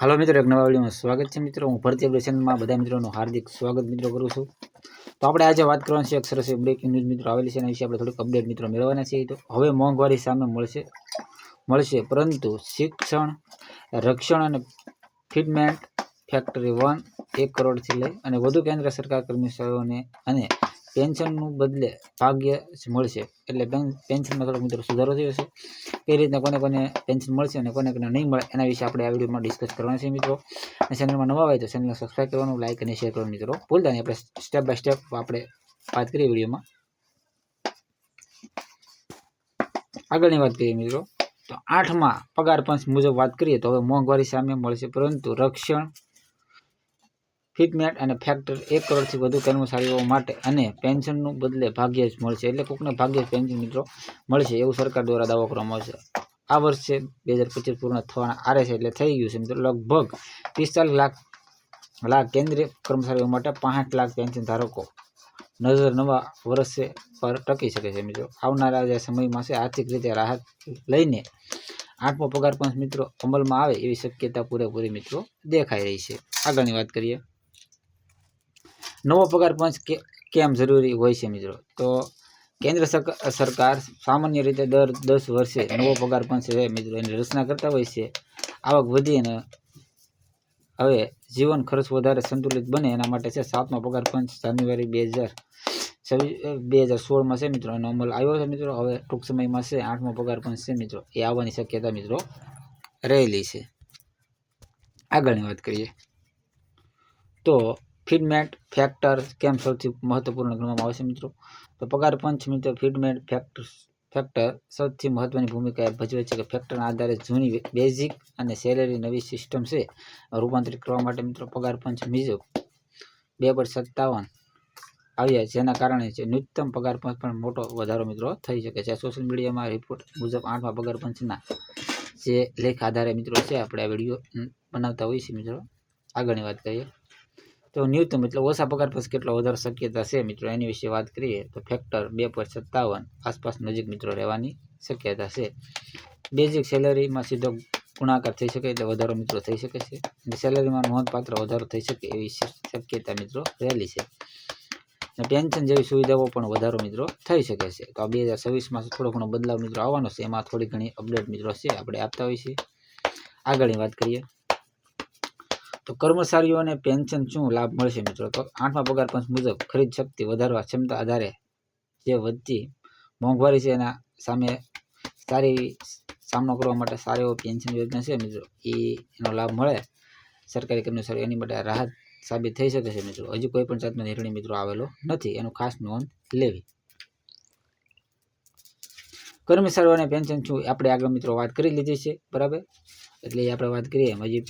હાલો મિત્રો, એક નવા વિડીયોમાં સ્વાગત છે મિત્રો. હું ભરતી અપડેશનમાં બધા મિત્રોનું હાર્દિક સ્વાગત મિત્રો કરું છું. તો આપણે આજે વાત કરવાની છે એક સરસ બ્રેકિંગ ન્યૂઝ મિત્રો આવેલી છે, એના વિશે આપણે થોડીક અપડેટ મિત્રો મેળવવાના છીએ. તો હવે મોંઘવારી સામે મળશે મળશે. પરંતુ શિક્ષણ, રક્ષણ અને ફિટમેન્ટ ફેક્ટરી વન એક કરોડથી લઈ અને વધુ કેન્દ્ર સરકાર કર્મચારીઓને અને પેન્શનનું બદલે ભાગ્ય મળશે. એટલે પેન- પેન્શનમાં થોડોક મિત્રો સુધારો થયો છે. કઈ રીતના કોને કોને પેન્શન મળશે અને કોને કોને નહીં મળે, એના વિશે આપણે આ વિડીયોમાં ડિસ્કસ કરવાના છે મિત્રો. અને ચેનલમાં નવા હોય તો ચેનલને સબસ્ક્રાઈબ કરવાનું લાઇક અને શેર કરવાનું મિત્રો. ભૂલતા નહીં, આપણે સ્ટેપ બાય સ્ટેપ આપણે વાત કરીએ વિડીયોમાં. આગળની વાત કરીએ મિત્રો. તો આઠમાં પગાર પંચ મુજબ વાત કરીએ તો હવે મોંઘવારી સામે મળશે, પરંતુ રક્ષણ ફિટમેટ અને ફેક્ટર એક કરોડથી વધુ કર્મચારીઓ માટે અને પેન્શનનું બદલે ભાગ્ય જ મળશે. એટલે કોકને ભાગ્ય જ પેન્શન મિત્રો મળશે એવું સરકાર દ્વારા દાવો કરવામાં આવશે. આ વર્ષે બે હજાર પચીસ પૂર્ણ થવાના આરે છે એટલે થઈ ગયું છે મિત્રો. લગભગ પિસ્તાલીસ લાખ લાખ કેન્દ્રીય કર્મચારીઓ માટે પાંચ લાખ પેન્શન ધારકો નજર નવા વર્ષે પર ટકી શકે છે મિત્રો. આવનારા જે સમયમાં છે, આર્થિક રીતે રાહત લઈને આઠમો પગાર પંચ મિત્રો અમલમાં આવે એવી શક્યતા પૂરેપૂરી મિત્રો દેખાઈ રહી છે. આગળની વાત કરીએ. નવો પગાર પંચ કેમ જરૂરી હોય છે મિત્રો? તો કેન્દ્ર સરક- સરકાર સામાન્ય રીતે દર દસ વર્ષે નવો પગાર પંચ હવે મિત્રો, એની રચના કરતા હોય છે. આવક વધી અને હવે જીવન ખર્ચ વધારે સંતુલિત બને એના માટે છે સાતમો પગાર પંચ જાન્યુઆરી બે હજાર છવ્વીસ બે હજાર સોળમાં છે મિત્રો, એનો અમલ આવ્યો છે મિત્રો. હવે ટૂંક સમયમાં છે આઠમો પગાર પંચ છે મિત્રો. એ આવવાની શક્યતા મિત્રો રહેલી છે. આગળની વાત કરીએ. તો ફીડમેટ ફેક્ટર કેમ સૌથી મહત્વપૂર્ણ ગણવામાં આવશે મિત્રો? તો પગાર પંચ મિત્રો, ફીડમેટ ફેક્ટર ફેક્ટર સૌથી મહત્વની ભૂમિકા ભજવે છે કે ફેક્ટરના આધારે જૂની બેઝિક અને સેલેરી નવી સિસ્ટમ છે રૂપાંતરિત કરવા માટે મિત્રો પગાર પંચ મુજબ બે પર સત્તાવન આવ્યા જેના કારણે છે ન્યૂનતમ પગાર પંચ પણ મોટો વધારો મિત્રો થઈ શકે છે. સોશિયલ મીડિયામાં રિપોર્ટ મુજબ આઠમા પગાર પંચના જે લેખ આધારે મિત્રો છે, આપણે આ વીડિયો બનાવતા હોઈએ છીએ મિત્રો. આગળની વાત કરીએ. તો ન્યૂનતમ એટલે ઓછા પગાર પછી કેટલો વધારે શક્યતા છે મિત્રો? એની વિશે વાત કરીએ તો ફેક્ટર બે પોઈન્ટ સત્તાવન આસપાસ નજીક મિત્રો રહેવાની શક્યતા છે. બેઝિક સેલરીમાં સીધો ગુણાકાર થઈ શકે એટલે વધારો મિત્રો થઈ શકે છે. અને સેલરીમાં નોંધપાત્ર વધારો થઈ શકે એવી શક્યતા મિત્રો રહેલી છે. અને પેન્શન જેવી સુવિધાઓ પણ વધારો મિત્રો થઈ શકે છે. તો આ બે હજાર છવ્વીસમાં થોડો ઘણો બદલાવ મિત્રો આવવાનો છે. એમાં થોડી ઘણી અપડેટ મિત્રો છે. આપણે આપતા હોઈએ છીએ. આગળની વાત કરીએ. તો કર્મચારીઓને પેન્શન શું લાભ મળશે મિત્રો? તો આઠમા પગાર પંચ મુજબ ખરીદ શક્તિ વધારવા ક્ષમતા આધારે જે વધતી મોંઘવારી છે એના સામે સારી સામનો કરવા માટે સારી એવો પેન્શન યોજના છે મિત્રો. એ એનો લાભ મળે. સરકારી કર્મચારીઓ એની માટે રાહત સાબિત થઈ શકે છે મિત્રો. હજુ કોઈ પણ જાતનો નિર્ણય મિત્રો આવેલો નથી. એનું ખાસ નોંધ લેવી. કર્મચારીઓને પેન્શન શું આપણે આગળ મિત્રો વાત કરી લીધી છે, બરાબર? એટલે એ આપણે વાત કરીએ હજી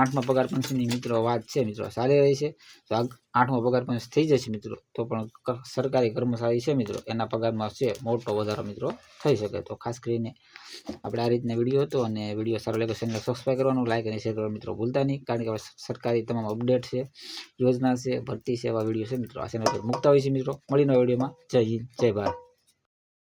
આઠમા પગાર પંચની મિત્રો વાત છે, મિત્રો ચાલી રહી છે. તો આઠમો પગાર પંચ થઈ જશે મિત્રો, તો પણ સરકારી કર્મચારી છે મિત્રો, એના પગારમાં છે, મોટો વધારો મિત્રો થઈ શકે. તો ખાસ કરીને આપણે આ રીતના વીડિયો હતો અને વીડિયો સારો લાગે ચેનલ સબસ્ક્રાઈબ કરવાનું લાઈક અને શેર કરવાનું મિત્રો ભૂલતા નહીં, કારણ કે સરકારી તમામ અપડેટ છે, યોજના છે, ભરતી છે એવા વીડિયો છે મિત્રો. આ ચેનલ પર મૂકતા હોય છે મિત્રો. મળીને વિડીયોમાં. જય હિન્દ, જય ભારત.